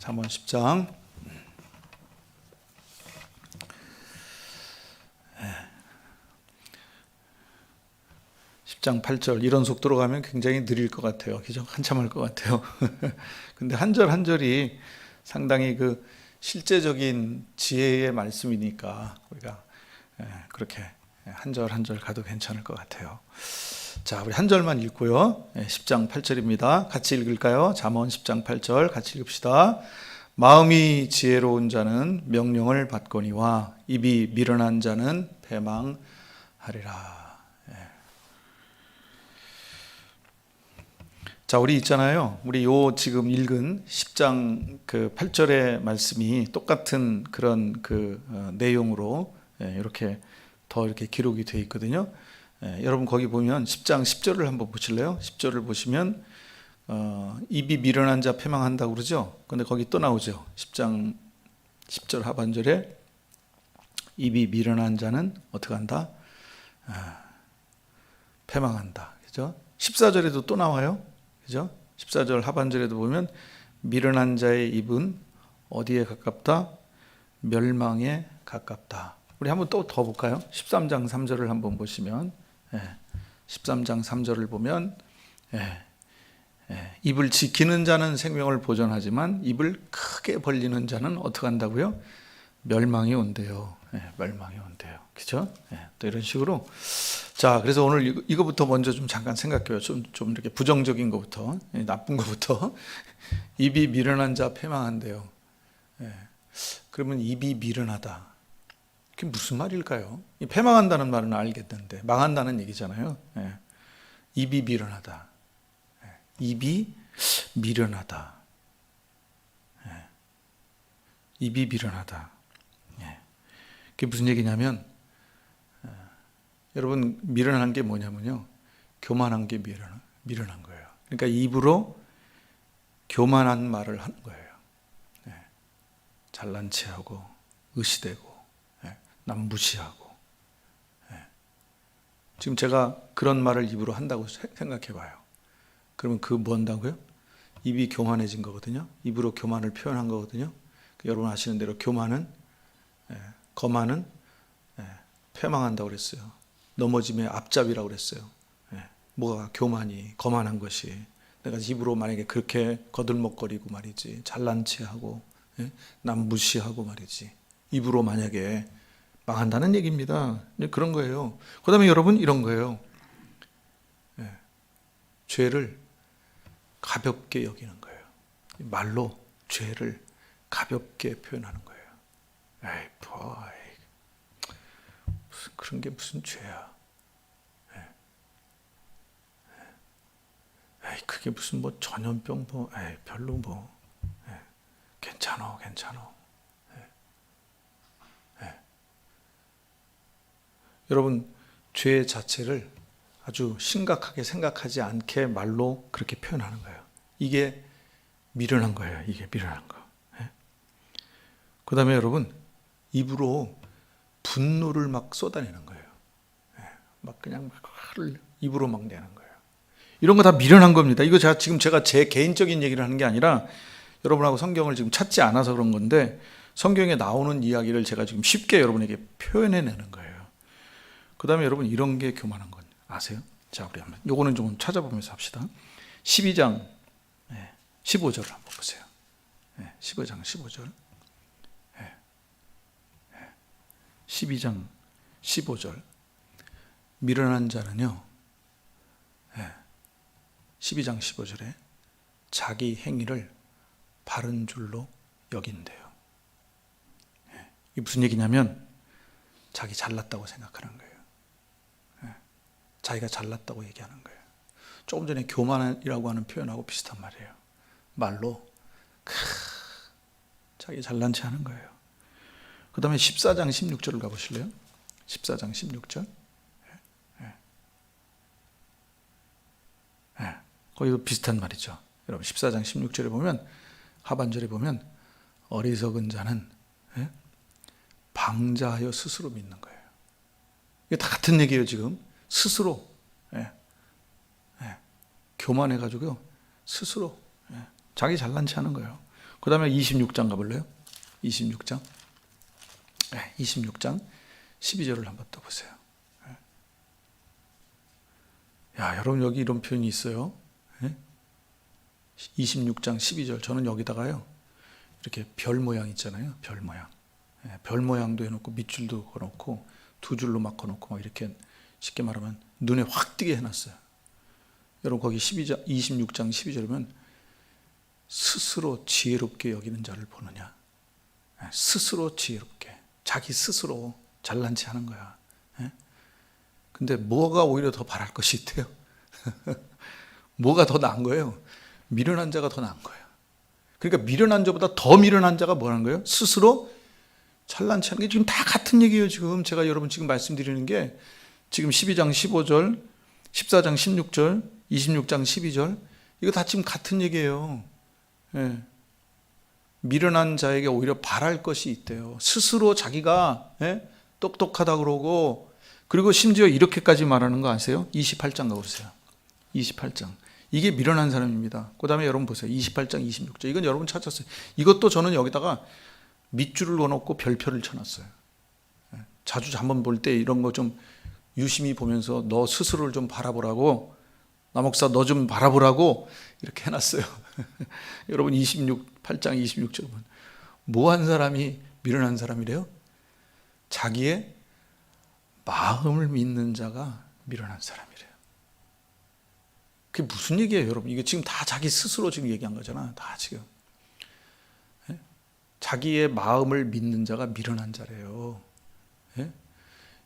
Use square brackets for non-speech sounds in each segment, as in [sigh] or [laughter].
잠언 10장 10장 8절 이런 속도로 가면 굉장히 느릴 것 같아요. 그죠? 한참 할 것 같아요. [laughs] 근데 한 절 한 절이 상당히 그 실제적인 지혜의 말씀이니까 우리가 예, 그렇게 한 절 한 절 가도 괜찮을 것 같아요. 자, 우리 한 절만 읽고요. 예, 10장 8절입니다. 같이 읽을까요? 잠언 10장 8절 같이 읽읍시다. 마음이 지혜로운 자는 명령을 받거니와 입이 미련한 자는 패망하리라. 자, 우리 있잖아요. 우리 요 지금 읽은 10장 그 8절의 말씀이 똑같은 그런 그 어, 내용으로 예, 이렇게 더 이렇게 기록이 되어 있거든요. 예, 여러분 거기 보면 10장 10절을 한번 보실래요? 10절을 보시면 어, 입이 미련한 자 패망한다고 그러죠. 근데 거기 또 나오죠. 10장 10절 하반절에 입이 미련한 자는 어떻게 한다? 아, 패망한다. 그죠? 14절에도 또 나와요. 그죠? 14절 하반절에도 보면 미련한 자의 입은 어디에 가깝다? 멸망에 가깝다. 우리 한번 또 더 볼까요? 13장 3절을 한번 보시면 예, 13장 3절을 보면 예, 예, 입을 지키는 자는 생명을 보존하지만 입을 크게 벌리는 자는 어떻게 한다고요? 멸망이 온대요. 예, 멸망이 온대요. 그죠? 예, 또 이런 식으로. 자, 그래서 오늘 이거, 이거부터 먼저 좀 잠깐 생각해요. 좀, 좀 이렇게 부정적인 것부터, 예, 나쁜 것부터. [laughs] 입이 미련한 자 패망한대요. 예, 그러면 입이 미련하다. 그게 무슨 말일까요? 이 패망한다는 말은 알겠는데, 망한다는 얘기잖아요. 예, 입이 미련하다. 예, 입이 미련하다. 예, 입이 미련하다. 예. 그게 무슨 얘기냐면 어, 여러분 미련한 게 뭐냐면요 교만한 게 미련 미련한 거예요. 그러니까 입으로 교만한 말을 하는 거예요. 예. 잘난 체하고 의시되고 예. 남 무시하고 예. 지금 제가 그런 말을 입으로 한다고 생각해 봐요. 그러면 그 뭔다고요? 입이 교만해진 거거든요. 입으로 교만을 표현한 거거든요. 여러분 아시는 대로 교만은 예, 거만은 예, 패망한다고 그랬어요. 넘어짐의 앞잡이라고 그랬어요. 예, 뭐가 교만이 거만한 것이 내가 입으로 만약에 그렇게 거들먹거리고 말이지 잘난 체하고 예, 남 무시하고 말이지 입으로 만약에 망한다는 얘기입니다. 예, 그런 거예요. 그 다음에 여러분 이런 거예요. 예, 죄를 가볍게 여기는 거예요. 말로 죄를 가볍게 표현하는 거예요. 에이, 뭐, 에이, 무슨 그런 게 무슨 죄야? 예. 예. 에이, 그게 무슨 뭐 전염병 뭐, 에이, 별로 뭐, 예. 괜찮어, 괜찮어. 예. 예. 여러분 죄 자체를 아주 심각하게 생각하지 않게 말로 그렇게 표현하는 거예요. 이게 미련한 거예요. 이게 미련한 거. 그 다음에 여러분, 입으로 분노를 막 쏟아내는 거예요. 예, 막 그냥 막 화를 입으로 막 내는 거예요. 이런 거 다 미련한 겁니다. 이거 제가 지금 제가 제 개인적인 얘기를 하는 게 아니라 여러분하고 성경을 지금 찾지 않아서 그런 건데 성경에 나오는 이야기를 제가 지금 쉽게 여러분에게 표현해내는 거예요. 그 다음에 여러분 이런 게 교만한 건 아세요? 자, 우리 한번 요거는 좀 찾아보면서 합시다. 12장 15절을 한번 보세요. 15장 15절. 12장 15절. 미련한 자는요, 12장 15절에 자기 행위를 바른 줄로 여긴대요. 이게 무슨 얘기냐면, 자기 잘났다고 생각하는 거예요. 자기가 잘났다고 얘기하는 거예요. 조금 전에 교만이라고 하는 표현하고 비슷한 말이에요. 말로, 크, 자기 잘난 체 하는 거예요. 그 다음에 14장 16절을 가보실래요? 14장 16절. 예. 예. 거기도 비슷한 말이죠. 여러분 14장 16절에 보면 하반절에 보면 어리석은 자는 예? 방자하여 스스로 믿는 거예요. 이게 다 같은 얘기예요 지금. 스스로 예. 예. 교만해가지고요. 스스로 예. 자기 잘난 체 하는 거예요. 그 다음에 26장 가볼래요? 26장. 네, 26장 12절을 한번 떠보세요. 야, 여러분 여기 이런 표현이 있어요. 예? 26장 12절. 저는 여기다가요. 이렇게 별 모양 있잖아요. 별 모양. 예, 별 모양도 해놓고 밑줄도 그어놓고 두 줄로 막 그어놓고 막 이렇게 쉽게 말하면 눈에 확 띄게 해놨어요. 여러분 거기 12장, 26장 12절이면 스스로 지혜롭게 여기는 자를 보느냐. 예, 스스로 지혜롭게. 자기 스스로 잘난 체 하는 거야. 예? 근데 뭐가 오히려 더 바랄 것이 있대요. [laughs] 뭐가 더 나은 거예요? 미련한 자가 더 나은 거예요. 그러니까 미련한 자보다 더 미련한 자가 뭐라는 거예요? 스스로 잘난 체하는 게 지금 다 같은 얘기예요. 지금 제가 여러분 지금 말씀드리는 게 지금 12장 15절, 14장 16절, 26장 12절 이거 다 지금 같은 얘기예요. 예. 미련한 자에게 오히려 바랄 것이 있대요. 스스로 자기가 예? 똑똑하다 그러고 그리고 심지어 이렇게까지 말하는 거 아세요? 28장 가보세요. 28장. 이게 미련한 사람입니다. 그 다음에 여러분 보세요. 28장 26절. 이건 여러분 찾았어요. 이것도 저는 여기다가 밑줄을 넣어놓고 별표를 쳐놨어요. 예. 자주 한번 볼 때 이런 거 좀 유심히 보면서 너 스스로를 좀 바라보라고 나 목사 너 좀 바라보라고 이렇게 해놨어요. [laughs] 여러분 26 8장 26절 보면 뭐한 사람이 미련한 사람이래요? 자기의 마음을 믿는 자가 미련한 사람이래요. 그게 무슨 얘기예요, 여러분? 이게 지금 다 자기 스스로 지금 얘기한 거잖아. 다 지금. 예? 자기의 마음을 믿는 자가 미련한 자래요. 예?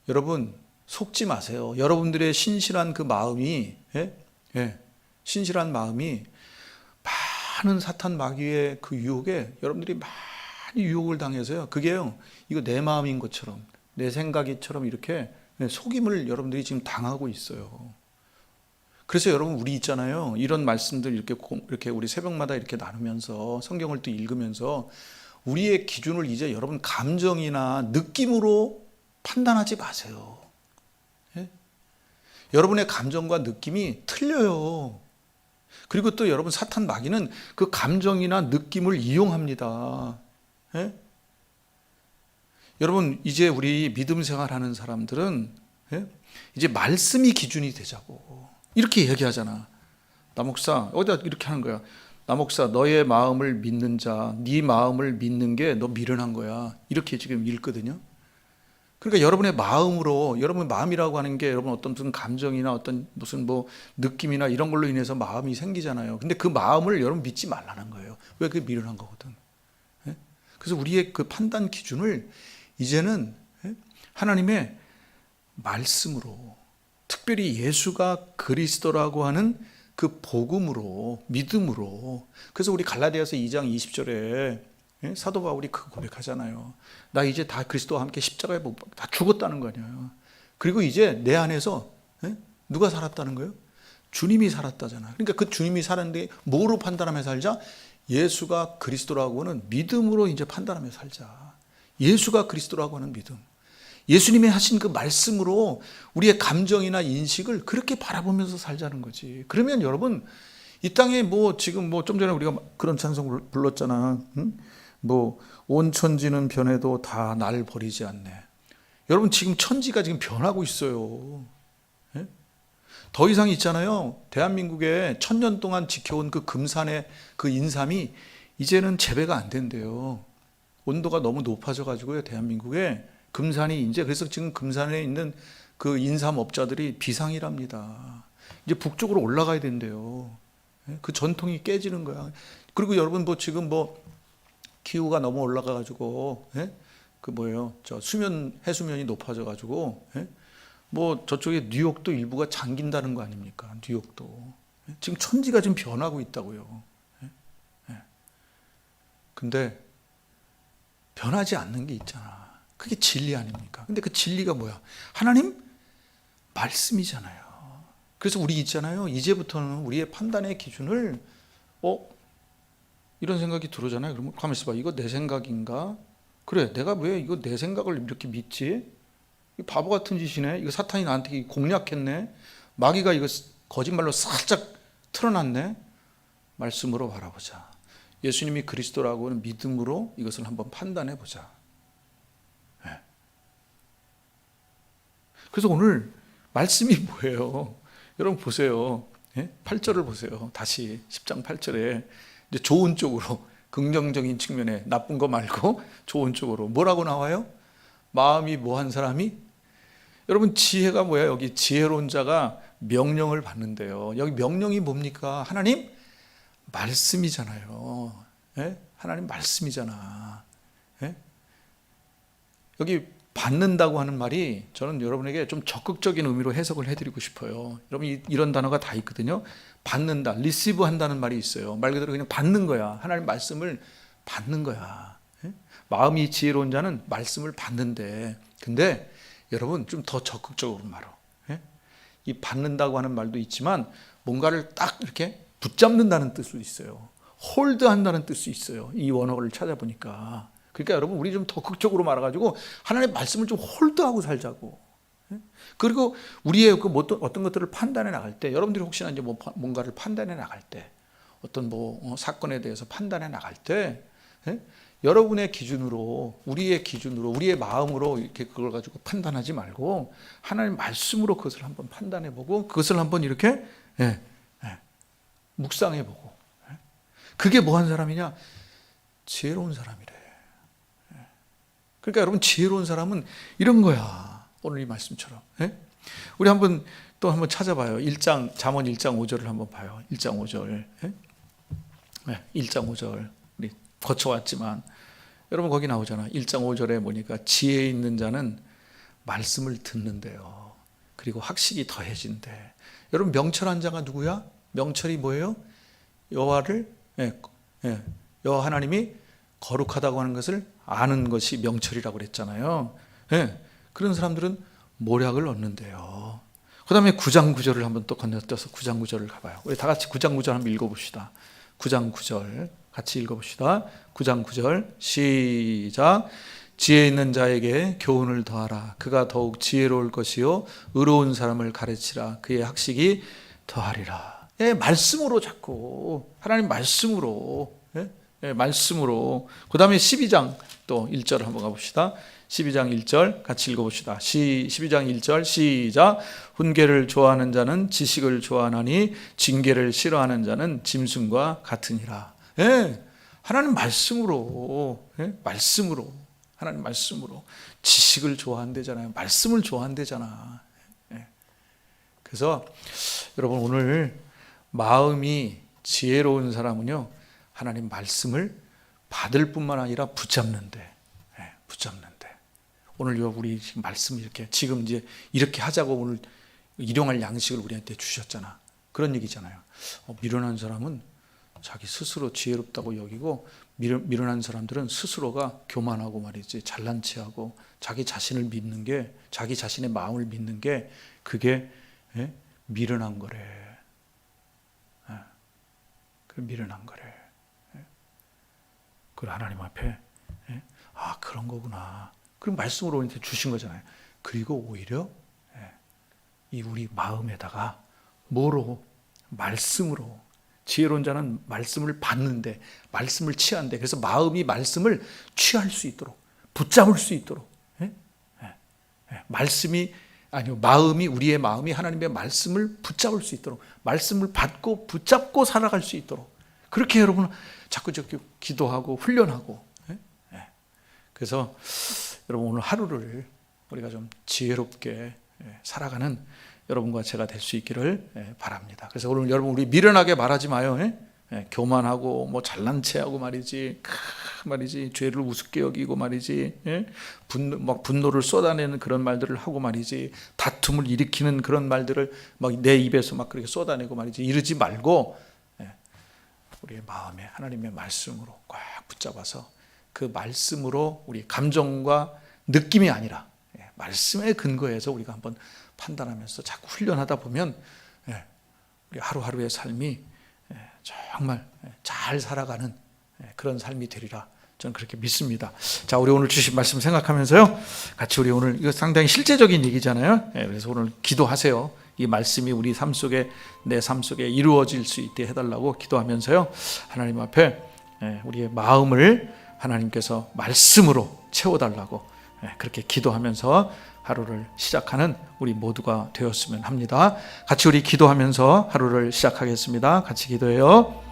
여러분 속지 마세요. 여러분들의 신실한 그 마음이 예? 예. 신실한 마음이 많은 사탄 마귀의 그 유혹에 여러분들이 많이 유혹을 당해서요. 그게요. 이거 내 마음인 것처럼 내 생각이처럼 이렇게 속임을 여러분들이 지금 당하고 있어요. 그래서 여러분 우리 있잖아요. 이런 말씀들 이렇게 공- 이렇게 우리 새벽마다 이렇게 나누면서 성경을 또 읽으면서 우리의 기준을 이제 여러분 감정이나 느낌으로 판단하지 마세요. 예? 여러분의 감정과 느낌이 틀려요. 그리고 또 여러분 사탄 마귀는 그 감정이나 느낌을 이용합니다. 예? 여러분 이제 우리 믿음 생활하는 사람들은 예? 이제 말씀이 기준이 되자고 이렇게 얘기하잖아. 나 목사 어디다 이렇게 하는 거야. 나 목사 너의 마음을 믿는 자, 네 마음을 믿는 게 너 미련한 거야. 이렇게 지금 읽거든요. 그러니까 여러분의 마음으로 여러분 마음이라고 하는 게 여러분 어떤 무슨 감정이나 어떤 무슨 뭐 느낌이나 이런 걸로 인해서 마음이 생기잖아요. 근데 그 마음을 여러분 믿지 말라는 거예요. 왜 그게 미련한 거거든. 예? 그래서 우리의 그 판단 기준을 이제는 예? 하나님의 말씀으로 특별히 예수가 그리스도라고 하는 그 복음으로 믿음으로 그래서 우리 갈라디아서 2장 20절에 예? 사도 바울이 그 고백하잖아요. 나 이제 다 그리스도와 함께 십자가에 못 다 죽었다는 거 아니에요. 그리고 이제 내 안에서 예? 누가 살았다는 거예요? 주님이 살았다잖아. 그러니까 그 주님이 살았는데 뭐로 판단하며 살자? 예수가 그리스도라고 하는 믿음으로 이제 판단하며 살자. 예수가 그리스도라고 하는 믿음. 예수님이 하신 그 말씀으로 우리의 감정이나 인식을 그렇게 바라보면서 살자는 거지. 그러면 여러분 이 땅에 뭐 지금 뭐 좀 전에 우리가 그런 찬송 불렀잖아. 응? 뭐 온 천지는 변해도 다 날 버리지 않네. 여러분 지금 천지가 지금 변하고 있어요. 예? 더 이상 있잖아요. 대한민국에 천년 동안 지켜온 그 금산의 그 인삼이 이제는 재배가 안 된대요. 온도가 너무 높아져 가지고요. 대한민국에 금산이 이제 그래서 지금 금산에 있는 그 인삼업자들이 비상이랍니다. 이제 북쪽으로 올라가야 된대요. 예? 그 전통이 깨지는 거야. 그리고 여러분 뭐 지금 뭐 기후가 너무 올라가 가지고 예? 그 뭐예요? 저 수면 해수면이 높아져 가지고 예? 뭐 저쪽에 뉴욕도 일부가 잠긴다는 거 아닙니까? 뉴욕도 예? 지금 천지가 지금 변하고 있다고요. 예? 예. 근데 변하지 않는 게 있잖아. 그게 진리 아닙니까? 근데 그 진리가 뭐야? 하나님 말씀이잖아요. 그래서 우리 있잖아요. 이제부터는 우리의 판단의 기준을 어 이런 생각이 들어오잖아요. 그러면 가만 있어봐. 이거 내 생각인가? 그래, 내가 왜 이거 내 생각을 이렇게 믿지? 이 바보 같은 짓이네. 이거 사탄이 나한테 공략했네. 마귀가 이거 거짓말로 살짝 틀어놨네. 말씀으로 바라보자. 예수님이 그리스도라고 하는 믿음으로 이것을 한번 판단해 보자. 예. 그래서 오늘 말씀이 [laughs] 뭐예요? 여러분 보세요. 예? 8절을 보세요. 다시 10장 8절에 이제 좋은 쪽으로 [laughs] 긍정적인 측면에 나쁜 거 말고 [laughs] 좋은 쪽으로 뭐라고 나와요? 마음이 뭐한 사람이 여러분 지혜가 뭐야? 여기 지혜로운 자가 명령을 받는데요. 여기 명령이 뭡니까? 하나님 말씀이잖아요. 예? 하나님 말씀이잖아. 예? 여기 받는다고 하는 말이 저는 여러분에게 좀 적극적인 의미로 해석을 해드리고 싶어요. 여러분 이- 이런 단어가 다 있거든요. 받는다, 리시브 한다는 말이 있어요. 말 그대로 그냥 받는 거야. 하나님 말씀을 받는 거야. 예? 마음이 지혜로운 자는 말씀을 받는데, 근데 여러분 좀 더 적극적으로 말어. 예? 이 받는다고 하는 말도 있지만 뭔가를 딱 이렇게 붙잡는다는 뜻도 있어요. 홀드한다는 뜻이 있어요. 이 원어를 찾아보니까. 그러니까 여러분 우리 좀더 극적으로 말아가지고 하나님의 말씀을 좀 홀드하고 살자고. 예? 그리고 우리의 그 어떤, 어떤 것들을 판단해 나갈 때 여러분들이 혹시나 이제 뭐 파- 뭔가를 판단해 나갈 때 어떤 뭐 어, 사건에 대해서 판단해 나갈 때 예? 여러분의 기준으로 우리의 기준으로 우리의 마음으로 이렇게 그걸 가지고 판단하지 말고 하나님 말씀으로 그것을 한번 판단해 보고 그것을 한번 이렇게 예, 예, 묵상해 보고 예? 그게 뭐 한 사람이냐 지혜로운 사람이래. 예. 그러니까 여러분 지혜로운 사람은 이런 거야. 오늘 이 말씀처럼. 예? 우리 한번 또 한번 찾아봐요. 1장 잠언 1장 5절을 한번 봐요. 1장 5절. 예? 네, 1장 5절. 우리 거쳐 왔지만 여러분 거기 나오잖아. 1장 5절에 보니까 지혜 있는 자는 말씀을 듣는데요. 그리고 확실히 더해진대. 여러분 명철한 자가 누구야? 명철이 뭐예요? 여호와를 예, 예, 여호와 하나님이 거룩하다고 하는 것을 아는 것이 명철이라고 그랬잖아요. 예, 그런 사람들은 모략을 얻는데요. 그 다음에 9장 9절을 한번 또 건너뛰어서 9장 9절을 가봐요. 우리 다 같이 9장 9절 한번 읽어봅시다. 9장 9절 같이 읽어봅시다. 9장 9절 시작. 지혜 있는 자에게 교훈을 더하라. 그가 더욱 지혜로울 것이요 의로운 사람을 가르치라. 그의 학식이 더하리라. 예, 말씀으로 자꾸 하나님 말씀으로 예? 예, 말씀으로. 그 다음에 12장 또 1절 한번 가봅시다. 12장 1절 같이 읽어봅시다. 시, 12장 1절 시작. 훈계를 좋아하는 자는 지식을 좋아하나니 징계를 싫어하는 자는 짐승과 같으니라. 예, 하나님 말씀으로, 예, 말씀으로, 하나님 말씀으로 지식을 좋아한대잖아요. 말씀을 좋아한대잖아. 예. 그래서 여러분 오늘 마음이 지혜로운 사람은요 하나님 말씀을 받을 뿐만 아니라 붙잡는데, 예, 붙잡는데. 오늘 요 우리 말씀 이렇게 지금 이제 이렇게 하자고 오늘 일용할 양식을 우리한테 주셨잖아. 그런 얘기잖아요. 어, 미련한 사람은 자기 스스로 지혜롭다고 여기고 미련, 미련한 사람들은 스스로가 교만하고 말이지 잘난 체하고 자기 자신을 믿는 게 자기 자신의 마음을 믿는 게 그게 예? 미련한 거래. 예. 그 미련한 거래. 예. 그 하나님 앞에 예? 아 그런 거구나. 그럼 말씀으로 우리한테 주신 거잖아요. 그리고 오히려 예, 이 우리 마음에다가 뭐로 말씀으로 지혜로운 자는 말씀을 받는데 말씀을 취한대. 그래서 마음이 말씀을 취할 수 있도록 붙잡을 수 있도록 예? 예, 예. 말씀이 아니요 마음이 우리의 마음이 하나님의 말씀을 붙잡을 수 있도록 말씀을 받고 붙잡고 살아갈 수 있도록 그렇게 여러분 자꾸 자꾸 기도하고 훈련하고 예? 예. 그래서 여러분 오늘 하루를 우리가 좀 지혜롭게 예, 살아가는 여러분과 제가 될 수 있기를 예, 바랍니다. 그래서 오늘 여러분 우리 미련하게 말하지 마요. 교만하고 뭐 잘난 체하고 말이지, 크, 말이지 죄를 우습게 여기고 말이지, 예? 분노, 막 분노를 쏟아내는 그런 말들을 하고 말이지, 다툼을 일으키는 그런 말들을 막 내 입에서 막 그렇게 쏟아내고 말이지 이러지 말고 예, 우리의 마음에 하나님의 말씀으로 꽉 붙잡아서 그 말씀으로 우리 감정과 느낌이 아니라 예, 말씀에 근거해서 우리가 한번 판단하면서 자꾸 훈련하다 보면 예, 우리 하루하루의 삶이 예, 정말 예, 잘 살아가는 예, 그런 삶이 되리라 저는 그렇게 믿습니다. 자, 우리 오늘 주신 말씀 생각하면서요. 같이 우리 오늘 이거 상당히 실제적인 얘기잖아요. 예, 그래서 오늘 기도하세요. 이 말씀이 우리 삶 속에 내 삶 속에 이루어질 수 있게 해달라고 기도하면서요. 하나님 앞에 예, 우리의 마음을 하나님께서 말씀으로 채워달라고 예, 그렇게 기도하면서 하루를 시작하는 우리 모두가 되었으면 합니다. 같이 우리 기도하면서 하루를 시작하겠습니다. 같이 기도해요.